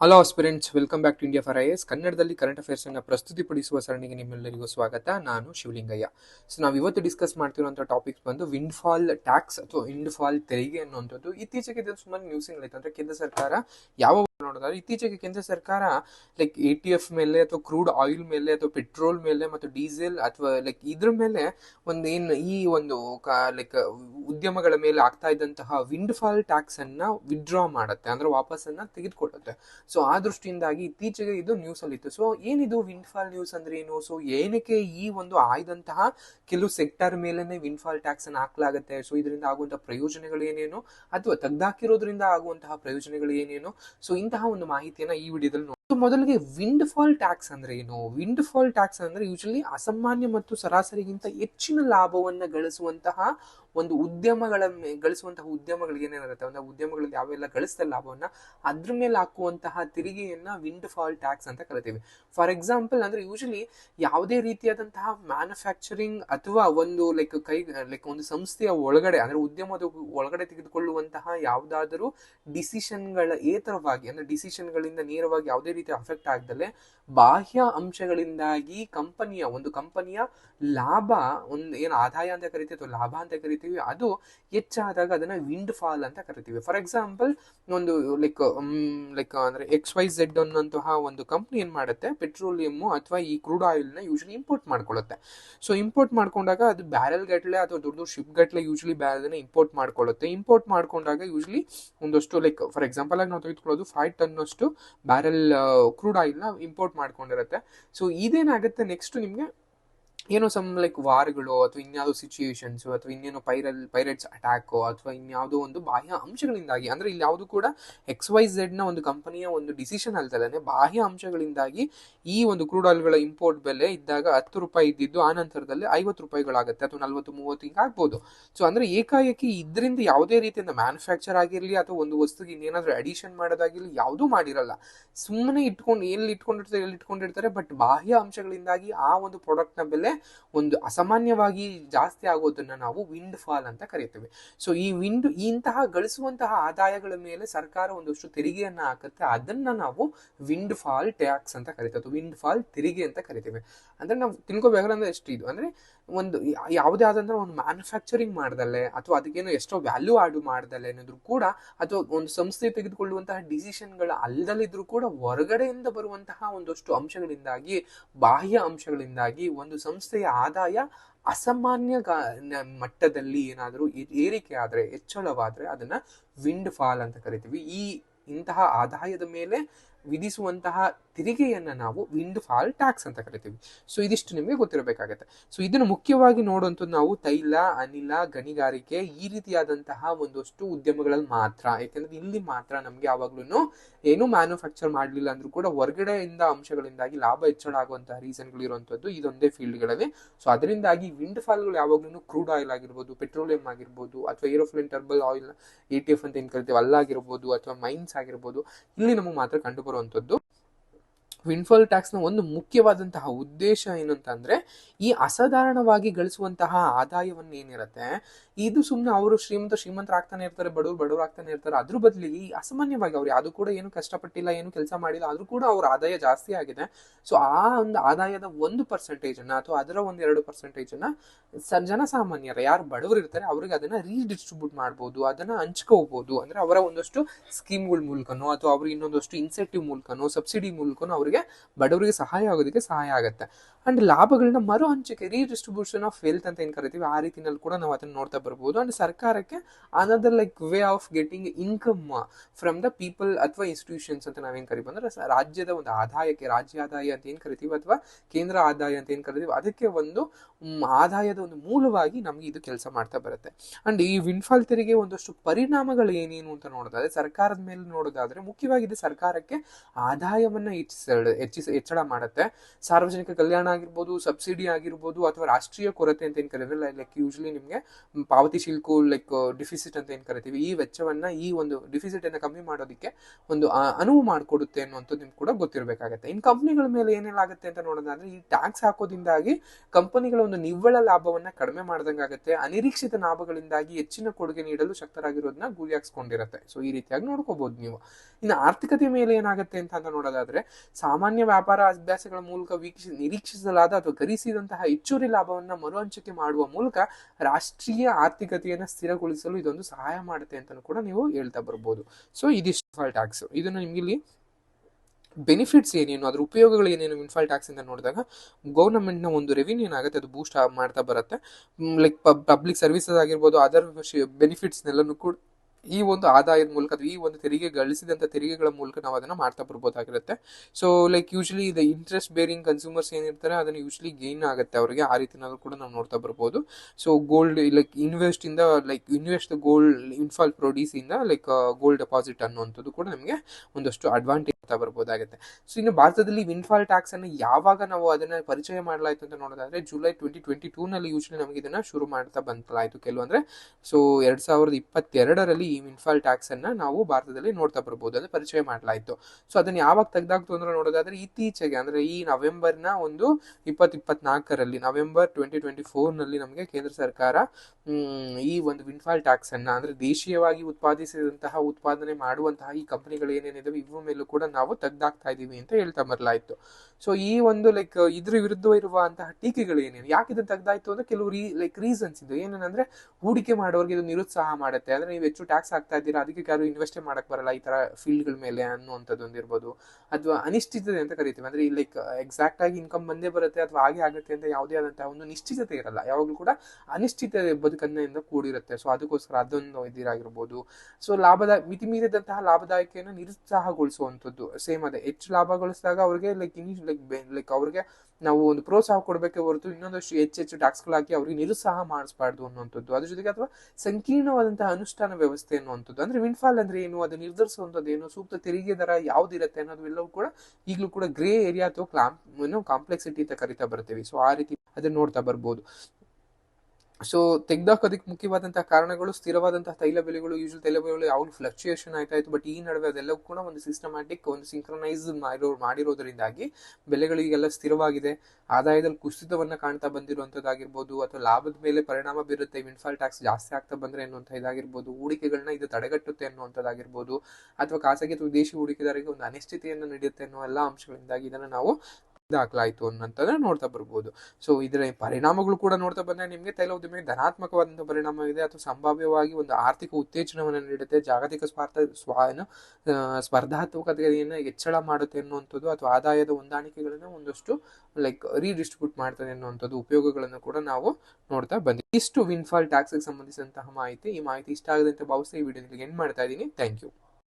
Hello aspirants welcome back to India for I S ಕನ್ನಡದಲ್ಲಿ current affairs ಅನ್ನು ಪ್ರಸ್ತುತಿಪಡಿಸುವ ಸರಣಿಗೆ ನಿಮ್ಮೆಲ್ಲರಿಗೂ ಸ್ವಾಗತ. ನಾನು ಶಿವಲಿಂಗಯ್ಯ. ಸೊ ನಾವು ಇವತ್ತು ಡಿಸ್ಕಸ್ ಮಾಡ್ತಿರುವಂಥ ಟಾಪಿಕ್ಸ್ ಬಂದು ವಿಂಡ್ಫಾಲ್ ಟ್ಯಾಕ್ಸ್ ಅಥವಾ ವಿಂಡ್ಫಾಲ್ ತೆರಿಗೆ ಅನ್ನುವಂಥದ್ದು. ಇತ್ತೀಚೆಗೆ ಸುಮಾರು ಆಯ್ತು ಅಂದ್ರೆ ಕೇಂದ್ರ ಸರ್ಕಾರ ಯಾವ ನೋಡೋದಾದ್ರೆ ಇತ್ತೀಚೆಗೆ ಕೇಂದ್ರ ಸರ್ಕಾರ ಲೈಕ್ ಎ ಟಿ ಎಫ್ ಮೇಲೆ ಅಥವಾ ಕ್ರೂಡ್ ಆಯಿಲ್ ಮೇಲೆ ಅಥವಾ ಪೆಟ್ರೋಲ್ ಮೇಲೆ ಮತ್ತು ಡೀಸೆಲ್ ಅಥವಾ ಲೈಕ್ ಇದ್ರ ಮೇಲೆ ಒಂದೇನು ಈ ಒಂದು ಲೈಕ್ ಉದ್ಯಮಗಳ ಮೇಲೆ ಆಗ್ತಾ ಇದ್ದಂತಹ ವಿಂಡ್ ಫಾಲ್ ಟ್ಯಾಕ್ಸ್ ಅನ್ನ ವಿಡ್ರಾ ಮಾಡುತ್ತೆ. ಅಂದ್ರೆ ವಾಪಸ್ಸನ್ನ ತೆಗೆದುಕೊಳ್ಳುತ್ತೆ. ಸೊ ಆ ದೃಷ್ಟಿಯಿಂದಾಗಿ ಇತ್ತೀಚೆಗೆ ಇದು ನ್ಯೂಸ್ ಅಲ್ಲಿ ಇತ್ತು ಸೊ ಏನಿದು ವಿಂಡ್ ಫಾಲ್ ನ್ಯೂಸ್ ಅಂದ್ರೆ ಏನು? ಸೊ ಏನಕ್ಕೆ ಈ ಒಂದು ಆಯ್ದಂತಹ ಕೆಲವು ಸೆಕ್ಟರ್ ಮೇಲೆನೆ ವಿಂಡ್ಫಾಲ್ ಟ್ಯಾಕ್ಸ್ ಅನ್ನು ಹಾಕ್ಲಾಗುತ್ತೆ? ಸೊ ಇದರಿಂದ ಆಗುವಂತಹ ಪ್ರಯೋಜನಗಳು ಏನೇನು ಅಥವಾ ತೆಗ್ದಾಕಿರೋದ್ರಿಂದ ಆಗುವಂತಹ ಪ್ರಯೋಜನಗಳು ಏನೇನು ಸೊ ಇಂತಹ ಒಂದು ಮಾಹಿತಿಯನ್ನ ಈ ವಿಡಿಯೋದಲ್ಲಿ ಮೊದಲಿಗೆ ವಿಂಡ್ ಫಾಲ್ ಟ್ಯಾಕ್ಸ್ ಅಂದ್ರೆ ಏನು? ವಿಂಡ್ ಫಾಲ್ ಟ್ಯಾಕ್ಸ್ ಅಂದ್ರೆ ಯೂಶಲಿ ಅಸಾಮಾನ್ಯ ಮತ್ತು ಸರಾಸರಿಗಿಂತ ಹೆಚ್ಚಿನ ಲಾಭವನ್ನು ಗಳಿಸುವಂತಹ ಒಂದು ಉದ್ಯಮಗಳ ಗಳಿಸುವಂತಹ ಉದ್ಯಮಗಳಿಗೆ ಏನೇನಿರುತ್ತೆ ಅಂದ್ರೆ ಉದ್ಯಮಗಳಲ್ಲಿ ಯಾವೆಲ್ಲ ಗಳಿಸಿದ ಲಾಭವನ್ನ, ಅದ್ರ ಮೇಲೆ ಹಾಕುವಂತಹ ತೆರಿಗೆಯನ್ನ ವಿಂಡ್ ಫಾಲ್ ಟ್ಯಾಕ್ಸ್ ಅಂತ ಕರಿತೀವಿ. ಫಾರ್ ಎಕ್ಸಾಂಪಲ್ ಅಂದ್ರೆ ಯೂಶಲಿ ಯಾವುದೇ ರೀತಿಯಾದಂತಹ ಮ್ಯಾನುಫ್ಯಾಕ್ಚರಿಂಗ್ ಅಥವಾ ಒಂದು ಲೈಕ್ ಕೈ ಲೈಕ್ ಒಂದು ಸಂಸ್ಥೆಯ ಒಳಗಡೆ ಅಂದ್ರೆ ಉದ್ಯಮದ ಒಳಗಡೆ ತೆಗೆದುಕೊಳ್ಳುವಂತಹ ಯಾವುದಾದರೂ ಡಿಸಿಷನ್ಗಳ ಏತರವಾಗಿ, ಅಂದ್ರೆ ಡಿಸಿಷನ್ಗಳಿಂದ ನೇರವಾಗಿ ಯಾವುದೇ ರೀತಿ ಅಫೆಕ್ಟ್ ಆಗದಲೆ ಬಾಹ್ಯ ಅಂಶಗಳಿಂದಾಗಿ ಕಂಪನಿಯ, ಒಂದು ಕಂಪನಿಯ ಲಾಭ, ಒಂದು ಏನು ಆದಾಯ ಅಂತ ಕರಿತೀವಿ ಅಥವಾ ಲಾಭ ಅಂತ ಕರಿತೀವಿ ಅದು ಹೆಚ್ಚಾದಾಗ ಅದನ್ನ ವಿಂಡ್ ಫಾಲ್ ಅಂತ ಕರಿತೀವಿ. ಫಾರ್ ಎಕ್ಸಾಂಪಲ್ ಒಂದು ಲೈಕ್ ಲೈಕ್ ಅಂದ್ರೆ ಎಕ್ಸ್ ವೈ ಝೆಡ್ ಅನ್ನುವಂತಹ ಒಂದು ಕಂಪ್ನಿ ಏನ್ ಮಾಡುತ್ತೆ? ಪೆಟ್ರೋಲಿಯಮ್ ಅಥವಾ ಈ ಕ್ರೂಡ್ ಆಯಿಲ್ನ ಯೂಶಲಿ ಇಂಪೋರ್ಟ್ ಮಾಡ್ಕೊಳ್ಳುತ್ತೆ. ಸೊ ಇಂಪೋರ್ಟ್ ಮಾಡ್ಕೊಂಡಾಗ ಅದು ಬ್ಯಾರೆಲ್ ಗಟ್ಲೆ ಅಥವಾ ದೊಡ್ಡ ದೊಡ್ಡ ಶಿಪ್ ಗಟ್ಲೆ ಯೂಶಲಿ ಬ್ಯಾರಲ್ನ ಇಂಪೋರ್ಟ್ ಮಾಡ್ಕೊಳ್ಳುತ್ತೆ. ಇಂಪೋರ್ಟ್ ಮಾಡ್ಕೊಂಡಾಗ ಯೂಶಲಿ ಒಂದಷ್ಟು ಲೈಕ್ ಫಾರ್ ಎಕ್ಸಾಂಪಲ್ ಆಗಿ ನಾವು ತೆಗೆದುಕೊಳ್ಳೋದು ಫೈವ್ ಟನ್ ಅಷ್ಟು ಬ್ಯಾರೆಲ್ ಕ್ರೂಡ್ ಆಯಿಲ್ನ ಇಂಪೋರ್ಟ್ ಮಾಡ್ಕೊಂಡಿರುತ್ತೆ. ಸೊ ಇದೇನಾಗುತ್ತೆ ನೆಕ್ಸ್ಟ್ ನಿಮ್ಗೆ ಏನೋ ಸಮ್ ಲೈಕ್ ವಾರ್ಗಳು ಅಥವಾ ಇನ್ಯಾವುದೋ ಸಿಚುಯೇಷನ್ಸ್ ಅಥವಾ ಇನ್ನೇನೋ ಪೈರಲ್ ಪೈರೇಟ್ಸ್ ಅಟ್ಯಾಕ್ ಅಥವಾ ಇನ್ಯಾವುದೋ ಒಂದು ಬಾಹ್ಯ ಅಂಶಗಳಿಂದಾಗಿ, ಅಂದ್ರೆ ಇಲ್ಲಿ ಯಾವುದು ಕೂಡ ಎಕ್ಸ್ ವೈ ಝೆಡ್ನ ಒಂದು ಕಂಪನಿಯ ಒಂದು ಡಿಸಿಷನ್ ಅಲ್ದಲೇ ಬಾಹ್ಯ ಅಂಶಗಳಿಂದಾಗಿ ಈ ಒಂದು ಕ್ರೂಡ್ ಆಯಿಲ್ಗಳ ಇಂಪೋರ್ಟ್ ಬೆಲೆ ಇದ್ದಾಗ ಹತ್ತು ರೂಪಾಯಿ ಇದ್ದಿದ್ದು ಆ ನಂತರದಲ್ಲಿ ಐವತ್ತು ರೂಪಾಯಿಗಳಾಗುತ್ತೆ ಅಥವಾ ನಲ್ವತ್ತು, ಮೂವತ್ತು ಹಿಂಗೆ ಆಗ್ಬೋದು. ಸೊ ಅಂದ್ರೆ ಏಕಾಏಕಿ ಇದರಿಂದ ಯಾವುದೇ ರೀತಿಯಿಂದ ಮ್ಯಾನುಫ್ಯಾಕ್ಚರ್ ಆಗಿರಲಿ ಅಥವಾ ಒಂದು ವಸ್ತುಗೆ ಇನ್ನೇನಾದರೂ ಅಡಿಷನ್ ಮಾಡೋದಾಗಿರಲಿ ಯಾವುದೂ ಮಾಡಿರಲ್ಲ. ಸುಮ್ಮನೆ ಇಟ್ಕೊಂಡು, ಎಲ್ಲಿ ಇಟ್ಕೊಂಡಿರ್ತಾರೆ ಎಲ್ಲಿ ಇಟ್ಕೊಂಡಿರ್ತಾರೆ ಬಟ್ ಬಾಹ್ಯ ಅಂಶಗಳಿಂದಾಗಿ ಆ ಒಂದು ಪ್ರಾಡಕ್ಟ್ನ ಬೆಲೆ ಒಂದು ಅಸಾಮಾನ್ಯವಾಗಿ ಜಾಸ್ತಿ ಆಗೋದನ್ನ ನಾವು ವಿಂಡ್ ಫಾಲ್ ಅಂತ ಕರೀತೇವೆ ಸೊ ಈ ವಿಂಡ್ ಇಂತಹ ಗಳಿಸುವಂತಹ ಆದಾಯಗಳ ಮೇಲೆ ಸರ್ಕಾರ ಒಂದಷ್ಟು ತೆರಿಗೆಯನ್ನ ಹಾಕುತ್ತೆ. ಅದನ್ನ ನಾವು ವಿಂಡ್ ಫಾಲ್ ಟ್ಯಾಕ್ಸ್ ಅಂತ ಕರಿತೇವೆ. ವಿಂಡ್ ಫಾಲ್ ತೆರಿಗೆ ಅಂತ ಕರಿತೇವೆ. ಅಂದ್ರೆ ನಾವು ತಿಳ್ಕೊಬೇಕಂದ್ರೆ ಎಷ್ಟು ಇದು? ಅಂದ್ರೆ ಒಂದು ಯಾವುದೇ ಆದಂದ್ರೆ ಒಂದು ಮ್ಯಾನುಫ್ಯಾಕ್ಚರಿಂಗ್ ಮಾಡ್ದಲೆ ಅಥವಾ ಅದಕ್ಕೇನೋ ಎಷ್ಟೋ ವ್ಯಾಲ್ಯೂ ಆಡು ಮಾಡ್ದಲೆ ಅನ್ನೋದ್ರು ಕೂಡ ಅಥವಾ ಒಂದು ಸಂಸ್ಥೆ ತೆಗೆದುಕೊಳ್ಳುವಂತಹ ಡಿಸಿಷನ್ಗಳ ಅಲ್ಲದಲ್ಲಿದ್ರು ಕೂಡ ಹೊರಗಡೆಯಿಂದ ಬರುವಂತಹ ಒಂದಷ್ಟು ಅಂಶಗಳಿಂದಾಗಿ, ಬಾಹ್ಯ ಅಂಶಗಳಿಂದಾಗಿ ಒಂದು ಸಂಸ್ಥೆಯ ಆದಾಯ ಅಸಾಮಾನ್ಯ ಮಟ್ಟದಲ್ಲಿ ಏನಾದರೂ ಏರಿಕೆ ಆದರೆ ಹೆಚ್ಚಳವಾದರೆ ಅದನ್ನು ವಿಂಡ್ ಫಾಲ್ ಅಂತ ಕರಿತೀವಿ. ಈ ಇಂತಹ ಆದಾಯದ ಮೇಲೆ ವಿಧಿಸುವಂತಹ ತೆರಿಗೆಯನ್ನು ನಾವು ವಿಂಡ್ ಫಾಲ್ ಟ್ಯಾಕ್ಸ್ ಅಂತ ಕರಿತೀವಿ. ಸೊ ಇದಿಷ್ಟು ನಿಮಗೆ ಗೊತ್ತಿರಬೇಕಾಗತ್ತೆ. ಸೊ ಇದನ್ನು ಮುಖ್ಯವಾಗಿ ನೋಡುವಂಥದ್ದು ನಾವು ತೈಲ, ಅನಿಲ, ಗಣಿಗಾರಿಕೆ ಈ ರೀತಿಯಾದಂತಹ ಒಂದಷ್ಟು ಉದ್ಯಮಗಳಲ್ಲಿ ಮಾತ್ರ. ಯಾಕೆಂದ್ರೆ ಇಲ್ಲಿ ಮಾತ್ರ ನಮಗೆ ಯಾವಾಗ್ಲೂ ಏನು ಮ್ಯಾನುಫ್ಯಾಕ್ಚರ್ ಮಾಡಲಿಲ್ಲ ಅಂದ್ರೂ ಕೂಡ ಹೊರಗಡೆಯಿಂದ ಅಂಶಗಳಿಂದಾಗಿ ಲಾಭ ಹೆಚ್ಚಳ ಆಗುವಂತಹ ರೀಸನ್ಗಳು ಇರುವಂಥದ್ದು ಇದೊಂದೇ ಫೀಲ್ಡ್ಗಳಲ್ಲಿ ಸೊ ಅದರಿಂದಾಗಿ ವಿಂಡ್ ಫಾಲ್ಗಳು ಯಾವಾಗ್ಲೂ ಕ್ರೂಡ್ ಆಯಿಲ್ ಆಗಿರ್ಬೋದು ಪೆಟ್ರೋಲಿಯಂ ಆಗಿರ್ಬೋದು, ಅಥವಾ aeroplane turbine oil A T F ಅಂತ ಏನು ಕರಿತೀವಿ, ಅಲ್ಲಾಗಿರ್ಬೋದು, ಅಥವಾ ಮೈನ್ಸ್ ಆಗಿರ್ಬೋದು. ಇಲ್ಲಿ ನಮಗೆ ಮಾತ್ರ ಕಂಡು ಬರುವಂತದ್ದು ವಿಂಡ್ಫಾಲ್ ಟ್ಯಾಕ್ಸ್ನ ಒಂದು ಮುಖ್ಯವಾದಂತಹ ಉದ್ದೇಶ ಏನು ಅಂತಂದ್ರೆ ಈ ಅಸಾಧಾರಣವಾಗಿ ಗಳಿಸುವಂತಹ ಆದಾಯವನ್ನ ಏನಿರುತ್ತೆ, ಇದು ಸುಮ್ಮನೆ ಅವರು ಶ್ರೀಮಂತ ಶ್ರೀಮಂತರಾಗ್ತಾನೆ ಇರ್ತಾರೆ, ಬಡವರು ಬಡವರು ಆಗ್ತಾನೆ ಇರ್ತಾರೆ, ಅದ್ರ ಬದಲಿಗೆ ಈ ಅಸಾಮಾನ್ಯವಾಗಿ ಅವ್ರು ಯಾವುದು ಕೂಡ ಏನು ಕಷ್ಟಪಟ್ಟಿಲ್ಲ, ಏನು ಕೆಲಸ ಮಾಡಿಲ್ಲ, ಆದ್ರೂ ಕೂಡ ಅವ್ರ ಆದಾಯ ಜಾಸ್ತಿ ಆಗಿದೆ. ಸೊ ಆ ಒಂದು ಆದಾಯದ ಒಂದು ಪರ್ಸೆಂಟೇಜ್ ಅನ್ನ ಅಥವಾ ಅದರ ಒಂದು ಎರಡು ಪರ್ಸೆಂಟೇಜ್ ಅನ್ನ ಸ- ಜನಸಾಮಾನ್ಯರ ಯಾರು ಬಡವರು ಇರ್ತಾರೆ, ಅವ್ರಿಗೆ ಅದನ್ನ ರೀಡಿಸ್ಟ್ರಿಬ್ಯೂಟ್ ಮಾಡ್ಬೋದು, ಅದನ್ನ ಹಂಚ್ಕೋಬೋದು. ಅಂದ್ರೆ ಅವರ ಒಂದಷ್ಟು ಸ್ಕೀಮ್ಗಳ ಮೂಲಕನೋ ಅಥವಾ ಅವ್ರಿಗೆ ಇನ್ನೊಂದಷ್ಟು ಇನ್ಸೆಂಟಿವ್ ಮೂಲಕನೋ ಸಬ್ಸಿಡಿ ಮೂಲಕನೋ ಬಡವರಿಗೆ ಸಹಾಯ ಆಗೋದಕ್ಕೆ ಸಹಾಯ ಆಗುತ್ತೆ. ಅಂಡ್ ಲಾಭಗಳನ್ನ ಮರು ಹಂಚಿಕೆ ರೀಡಿಸ್ಟ್ರಿಬ್ಯೂಷನ್ ಆಫ್ ವೆಲ್ತ್ ಅಂತ ಏನು ಕರಿತೀವಿ, ಆ ರೀತಿನಲ್ಲಿ ಕೂಡ ನಾವು ಅದನ್ನು ನೋಡ್ತಾ ಬರ್ಬೋದು. ಅಂಡ್ ಸರ್ಕಾರಕ್ಕೆ another like way of getting income from the people ಅಥವಾ ಇನ್ಸ್ಟಿಟ್ಯೂಷನ್ಸ್ ಅಂತ ನಾವೇನು ಕರಿಬೋದು ಅಂದ್ರೆ ರಾಜ್ಯದ ಒಂದು ಆದಾಯಕ್ಕೆ, ರಾಜ್ಯ ಆದಾಯ ಅಂತ ಏನು ಕರಿತೀವಿ ಅಥವಾ ಕೇಂದ್ರ ಆದಾಯ ಅಂತ ಏನು ಕರಿತೀವಿ, ಅದಕ್ಕೆ ಒಂದು ಆದಾಯದ ಒಂದು ಮೂಲವಾಗಿ ನಮಗೆ ಇದು ಕೆಲಸ ಮಾಡ್ತಾ ಬರುತ್ತೆ. ಅಂಡ್ ಈ ವಿನ್ಫಾಲ್ ತೆರಿಗೆ ಒಂದಷ್ಟು ಪರಿಣಾಮಗಳು ಏನೇನು ಅಂತ ನೋಡೋದಾದ್ರೆ, ಸರ್ಕಾರದ ಮೇಲೆ ನೋಡೋದಾದ್ರೆ, ಮುಖ್ಯವಾಗಿ ಇದು ಸರ್ಕಾರಕ್ಕೆ ಆದಾಯವನ್ನ ಹೆಚ್ಚಿಸ ಹೆಚ್ಚಿಸ, ಹೆಚ್ಚಳ ಮಾಡುತ್ತೆ. ಸಾರ್ವಜನಿಕ ಕಲ್ಯಾಣ ಆಗಿರ್ಬೋದು, ಸಬ್ಸಿಡಿ ಆಗಿರ್ಬೋದು ಅಥವಾ ರಾಷ್ಟ್ರೀಯ ಕೊರತೆ ಅಂತ ಏನು ಕರೀತಾರೆ ಲೈಕ್ ಯೂಶಲಿ ನಿಮಗೆ ಪಾವತಿ ಶಿಲ್ಕು ಲೈಕ್ ಡಿಫಿಸಿಟ್ ಅಂತ ಏನು ಕರಿತೀವಿ? ಈ ವೆಚ್ಚವನ್ನ, ಈ ಒಂದು ಡಿಫಿಸಿಟ್ ಅನ್ನ ಕಮ್ಮಿ ಮಾಡೋದಕ್ಕೆ ಒಂದು ಅನುವು ಮಾಡಿಕೊಡುತ್ತೆ ಅನ್ನುವಂಥದ್ದು ನಿಮ್ಗೆ ಕೂಡ ಗೊತ್ತಿರಬೇಕಾಗತ್ತೆ. ಇನ್ನು ಕಂಪ್ನಿಗಳ ಮೇಲೆ ಏನೇನಾಗುತ್ತೆ ಅಂತ ನೋಡೋದಾದ್ರೆ, ಈ ಟ್ಯಾಕ್ಸ್ ಹಾಕೋದ್ರಿಂದಾಗಿ ಕಂಪನಿಗಳ ಒಂದು ನಿವ್ವಳ ಲಾಭವನ್ನ ಕಡಿಮೆ ಮಾಡ್ದಂಗಾಗುತ್ತೆ. ಅನಿರೀಕ್ಷಿತ ಲಾಭಗಳಿಂದಾಗಿ ಹೆಚ್ಚಿನ ಕೊಡುಗೆ ನೀಡಲು ಶಕ್ತರಾಗಿರೋದನ್ನ ಗುರಿ ಹಾಕ್ಸ್ಕೊಂಡಿರುತ್ತೆ. ಸೊ ಈ ರೀತಿಯಾಗಿ ನೋಡ್ಕೋಬಹುದು ನೀವು. ಇನ್ನು ಆರ್ಥಿಕತೆ ಮೇಲೆ ಏನಾಗುತ್ತೆ ಅಂತ ನೋಡೋದಾದ್ರೆ ಸಾಮಾನ್ಯ ವ್ಯಾಪಾರ ಅಭ್ಯಾಸಗಳ ಮೂಲಕ ವೀಕ್ಷಿ, ನಿರೀಕ್ಷಿಸಲಾದ ಅಥವಾ ಗರಿಸಿದಂತಹ ಹೆಚ್ಚುವರಿ ಲಾಭವನ್ನ ಮರು ಹಂಚಿಕೆ ಮಾಡುವ ಮೂಲಕ ರಾಷ್ಟ್ರೀಯ ಆರ್ಥಿಕತೆಯನ್ನ ಸ್ಥಿರಗೊಳಿಸಲು ಇದೊಂದು ಸಹಾಯ ಮಾಡುತ್ತೆ ಅಂತ ಕೂಡ ನೀವು ಹೇಳ್ತಾ ಬರ್ಬೋದು. ಸೊ ಇದಿಷ್ಟು ಟ್ಯಾಕ್ಸ್ ಇದನ್ನು ನಿಮ್ಗೆ ಇಲ್ಲಿ ಬೆನಿಫಿಟ್ಸ್ ಏನೇನು, ಅದ್ರ ಉಪಯೋಗಗಳು ಏನೇನು ವಿನ್ಫಾಲ್ ಟ್ಯಾಕ್ಸ್ ಇಂದ ನೋಡಿದಾಗ ಗೌರ್ಮೆಂಟ್ನ ಒಂದು ರೆವಿನ್ಯೂ ಏನಾಗುತ್ತೆ, ಅದು ಬೂಸ್ಟ್ ಮಾಡ್ತಾ ಬರುತ್ತೆ. ಲೈಕ್ ಪಬ್ಲಿಕ್ ಸರ್ವಿಸಸ್ ಆಗಿರ್ಬೋದು ಅದರ್ ಬೆನಿಫಿಟ್ಸ್ನೆಲ್ಲನೂ ಕೂಡ ಈ ಒಂದು ಆದಾಯದ ಮೂಲಕ ಅಥವಾ ಈ ಒಂದು ತೆರಿಗೆ ಗಳಿಸಿದಂಥ ತೆರಿಗೆಗಳ ಮೂಲಕ ನಾವು ಅದನ್ನು ಮಾಡ್ತಾ ಬರ್ಬೋದಾಗಿರುತ್ತೆ. ಸೊ ಲೈಕ್ ಯೂಶಲಿ ಇದು ಇಂಟ್ರೆಸ್ಟ್ ಬೇರಿಂಗ್ ಕನ್ಸ್ಯೂಮರ್ಸ್ ಏನಿರ್ತಾರೆ ಅದನ್ನು ಯೂಶಲಿ ಗೇನ್ ಆಗುತ್ತೆ ಅವರಿಗೆ. ಆ ರೀತಿನಾದ್ರು ಕೂಡ ನಾವು ನೋಡ್ತಾ ಬರ್ಬೋದು. ಸೊ ಗೋಲ್ಡ್ ಲೈಕ್ ಇನ್ವೆಸ್ಟ್ ಇಂದ ಲೈಕ್ ಇನ್ವೆಸ್ಟ್ ಗೋಲ್ಡ್ ಇನ್ಫಾಲ್ ಪ್ರೊಡ್ಯೂಸ್ ಇಂದ ಲೈಕ್ ಗೋಲ್ಡ್ ಡೆಪಾಸಿಟ್ ಅನ್ನುವಂಥದ್ದು ಕೂಡ ನಮಗೆ ಒಂದಷ್ಟು ಅಡ್ವಾಂಟೇಜ್ ಅಂತ ಬರ್ಬೋದಾಗುತ್ತೆ. ಸೊ ಇನ್ನು ಭಾರತದಲ್ಲಿ ವಿನ್ಫಾಲ್ ಟ್ಯಾಕ್ಸ್ ಅನ್ನು ಯಾವಾಗ ನಾವು ಅದನ್ನ ಪರಿಚಯ ಮಾಡಲಾಯಿತು ಅಂತ ನೋಡೋದಾದ್ರೆ ಜುಲೈ ಟ್ವೆಂಟಿ ಟ್ವೆಂಟಿ ಟೂ ನಲ್ಲಿ ಯೂಶ್ವಲಿ ನಮಗೆ ಇದನ್ನ ಶುರು ಮಾಡ್ತಾ ಬಂತಲಾಯಿತು. ಕೆಲವಂದ್ರೆ ಸೊ ಎರಡ್ ಸಾವಿರದ ಇಪ್ಪತ್ತೆರಡರಲ್ಲಿ ಈ ವಿನ್ಫಾಲ್ ಟ್ಯಾಕ್ಸ್ ಅನ್ನ ನಾವು ಭಾರತದಲ್ಲಿ ನೋಡ್ತಾ ಬರ್ಬೋದು ಅಂದ್ರೆ ಪರಿಚಯ ಮಾಡಲಾಯಿತು. ಸೊ ಅದನ್ನ ಯಾವಾಗ ತೆಗೆದಾಗ್ತು ಅಂದ್ರೆ ನೋಡೋದಾದ್ರೆ ಇತ್ತೀಚೆಗೆ, ಅಂದ್ರೆ ಈ ನವೆಂಬರ್ನ ಒಂದು ಇಪ್ಪತ್ ಇಪ್ಪತ್ನಾಲ್ಕರಲ್ಲಿ ನವೆಂಬರ್ ಟ್ವೆಂಟಿ ಟ್ವೆಂಟಿ ಫೋರ್ನಲ್ಲಿ ನಮಗೆ ಕೇಂದ್ರ ಸರ್ಕಾರ ಈ ಒಂದು ವಿನ್ಫಾಲ್ ಟ್ಯಾಕ್ಸ್ ಅನ್ನ, ಅಂದ್ರೆ ದೇಶೀಯವಾಗಿ ಉತ್ಪಾದಿಸಿದಂತಹ ಉತ್ಪಾದನೆ ಮಾಡುವಂತಹ ಈ ಕಂಪನಿಗಳು ಏನೇನಿದಾವೆ, ಇವ್ರ ಮೇಲೂ ಕೂಡ ನಾವು ತೆಗ್ದಾಕ್ತಾ ಇದೀವಿ ಅಂತ ಹೇಳ್ತಾ ಬರಲಾಯಿತು. ಸೊ ಈ ಒಂದು ಲೈಕ್ ಇದ್ರ ವಿರುದ್ಧ ಇರುವಂತಹ ಟೀಕೆಗಳು ಏನೇನು? ಯಾಕೆ ಇದನ್ನ ತೆಗ್ದಾಯ್ತು ಅಂದ್ರೆ ಕೆಲವು ರೀ ಲೈಕ್ ರೀಸನ್ಸ್ ಇದು. ಏನಂದ್ರೆ ಹೂಡಿಕೆ ಮಾಡೋರಿಗೆ ಇದು ನಿರುತ್ಸಾಹ ಮಾಡುತ್ತೆ. ಅಂದ್ರೆ ನೀವು ಹೆಚ್ಚು ಟ್ಯಾಕ್ಸ್ ಹಾಕ್ತಾ ಇದ್ದೀರಾ? ಅದಕ್ಕೆ ಯಾರು ಇನ್ವೆಸ್ಟ್ ಮಾಡಕ್ ಬರಲ್ಲ ಈ ತರ ಫೀಲ್ಡ್ಗಳ ಮೇಲೆ ಅನ್ನುವಂಥದ್ದು ಒಂದಿರ್ಬೋದು ಅಥವಾ ಅನಿಶ್ಚಿತತೆ ಅಂತ ಕರಿತೀವಿ. ಅಂದ್ರೆ ಲೈಕ್ ಎಕ್ಸಾಕ್ಟ್ ಆಗಿ ಇನ್ಕಮ್ ಬಂದೇ ಬರುತ್ತೆ ಅಥವಾ ಹಾಗೆ ಆಗುತ್ತೆ ಅಂತ ಯಾವುದೇ ಆದಂತಹ ಒಂದು ನಿಶ್ಚಿತತೆ ಇರಲ್ಲ. ಯಾವಾಗಲೂ ಕೂಡ ಅನಿಶ್ಚಿತ ಬದುಕನ್ನೆಯಿಂದ ಕೂಡಿರುತ್ತೆ. ಸೊ ಅದಕ್ಕೋಸ್ಕರ ಅದೊಂದು ಇದಿರಾಗಿರ್ಬೋದು. ಸೊ ಲಾಭದ ಮಿತಿ ಮೀರಿದಂತಹ ಲಾಭದಾಯಕೆಯನ್ನು ನಿರುತ್ಸಾಹಗೊಳಿಸುವಂಥದ್ದು. ಸೇಮ್ ಅದೇ. ಹೆಚ್ಚು ಲಾಭ ಗಳಿಸಿದಾಗ ಅವ್ರಿಗೆ ಲೈಕ್ ಇನ್ ಲೈಕ್ ಲೈಕ್ ಅವ್ರಿಗೆ ನಾವು ಒಂದು ಪ್ರೋತ್ಸಾಹ ಕೊಡಬೇಕೆ ಹೊರತು ಇನ್ನೊಂದಷ್ಟು ಹೆಚ್ಚು ಹೆಚ್ಚು ಟ್ಯಾಕ್ಸ್ಗಳು ಹಾಕಿ ಅವ್ರಿಗೆ ನಿರುತ್ಸಾಹ ಮಾಡಿಸಬಾರ್ದು ಅನ್ನುವಂಥದ್ದು. ಅದ್ರ ಜೊತೆಗೆ ಅಥವಾ ಸಂಕೀರ್ಣವಾದಂತಹ ಅನುಷ್ಠಾನ ವ್ಯವಸ್ಥೆ ಅನ್ನುವಂಥದ್ದು. ಅಂದ್ರೆ ವಿನ್ಫಾಲ್ ಅಂದ್ರೆ ಏನು? ಅದು ನಿರ್ಧರಿಸುವಂಥದ್ದು ಏನು? ಸೂಕ್ತ ತೆರಿಗೆ ದರ ಯಾವ್ದಿರುತ್ತೆ ಅನ್ನೋದು ಎಲ್ಲವೂ ಕೂಡ ಈಗಲೂ ಕೂಡ ಗ್ರೇ ಏರಿಯಾ ಅಥವಾ ಕ್ಲಾಂಪ್ ಕಾಂಪ್ಲೆಕ್ಸಿಟಿ ಅಂತ ಕರಿತಾ ಬರ್ತೀವಿ. ಸೊ ಆ ರೀತಿ ಅದನ್ನ ನೋಡ್ತಾ ಬರ್ಬೋದು. ಸೊ ತೆಗ್ದಾಕೋದಕ್ಕೆ ಮುಖ್ಯವಾದಂತಹ ಕಾರಣಗಳು, ಸ್ಥಿರವಾದಂತಹ ತೈಲ ಬೆಲೆಗಳು ಯೂಶಲ್ ತೈಲ ಬೆಲೆಗಳು ಯಾವಾಗಲೂ ಫ್ಲಕ್ಚುಯೇಷನ್ ಆಯ್ತಾ ಇತ್ತು. ಬಟ್ ಈ ನಡುವೆ ಅದೆಲ್ಲವೂ ಕೂಡ ಒಂದು ಸಿಸ್ಟಮ್ಯಾಟಿಕ್ ಒಂದು ಸಿಂಕ್ರನೈಸ್ ಮಾಡಿರೋ, ಮಾಡಿರೋದ್ರಿಂದಾಗಿ ಬೆಲೆಗಳಿಗೆಲ್ಲ ಸ್ಥಿರವಾಗಿದೆ. ಆದಾಯದಲ್ಲಿ ಕುಸಿತವನ್ನು ಕಾಣ್ತಾ ಬಂದಿರುವಂಥದ್ದಾಗಿರ್ಬೋದು ಅಥವಾ ಲಾಭದ ಮೇಲೆ ಪರಿಣಾಮ ಬೀರುತ್ತೆ ವಿನ್ಫಾಲ್ ಟ್ಯಾಕ್ಸ್ ಜಾಸ್ತಿ ಆಗ್ತಾ ಬಂದ್ರೆ ಅನ್ನುವಂಥ ಇದಾಗಿರ್ಬೋದು, ಹೂಡಿಕೆಗಳನ್ನ ಇದು ತಡೆಗಟ್ಟುತ್ತೆ ಅನ್ನುವಂಥದ್ದಾಗಿರ್ಬೋದು ಅಥವಾ ಖಾಸಗಿ ಅಥವಾ ವಿದೇಶಿ ಹೂಡಿಕೆದಾರರಿಗೆ ಒಂದು ಅನಿಶ್ಚಿತೆಯನ್ನು ನೀಡುತ್ತೆ ಅನ್ನೋ ಎಲ್ಲ ಅಂಶಗಳಿಂದಾಗಿ ಇದನ್ನು ನಾವು ದಾಖಲಾಯಿತು ಅನ್ನೋಂಥದ್ದನ್ನ ನೋಡ್ತಾ ಬರ್ಬೋದು. ಸೊ ಇದರ ಪರಿಣಾಮಗಳು ಕೂಡ ನೋಡ್ತಾ ಬಂದ್ರೆ ನಿಮಗೆ ತೈಲ ಉದ್ಯಮಕ್ಕೆ ಧನಾತ್ಮಕವಾದಂತಹ ಪರಿಣಾಮ ಇದೆ ಅಥವಾ ಸಂಭಾವ್ಯವಾಗಿ ಒಂದು ಆರ್ಥಿಕ ಉತ್ತೇಜನವನ್ನು ನೀಡುತ್ತೆ, ಜಾಗತಿಕ ಸ್ವಾರ್ಥ ಸ್ವಾನ ಸ್ಪರ್ಧಾತ್ಮಕತೆಯನ್ನು ಹೆಚ್ಚಳ ಮಾಡುತ್ತೆ ಅನ್ನುವಂಥದ್ದು ಅಥವಾ ಆದಾಯದ ಹೊಂದಾಣಿಕೆಗಳನ್ನ ಒಂದಷ್ಟು ಲೈಕ್ ರೀಡಿಸ್ಟ್ರಿಬ್ಯೂಟ್ ಮಾಡ್ತದೆ ಅನ್ನುವಂಥದ್ದು ಉಪಯೋಗಗಳನ್ನು ಕೂಡ ನಾವು ನೋಡ್ತಾ ಬಂದಿದ್ದೀವಿ ಇಷ್ಟು ವಿನ್ಫಾಲ್ ಟ್ಯಾಕ್ಸ್ಗೆ ಸಂಬಂಧಿಸಿದಂತಹ ಮಾಹಿತಿ. ಈ ಮಾಹಿತಿ ಇಷ್ಟ ಆಗದಂತೆ ಭಾವಿಸಿ ಈ ವಿಡಿಯೋದಲ್ಲಿ ಎಂಡ್ ಮಾಡ್ತಾ ಇದ್ದೀನಿ. Thank you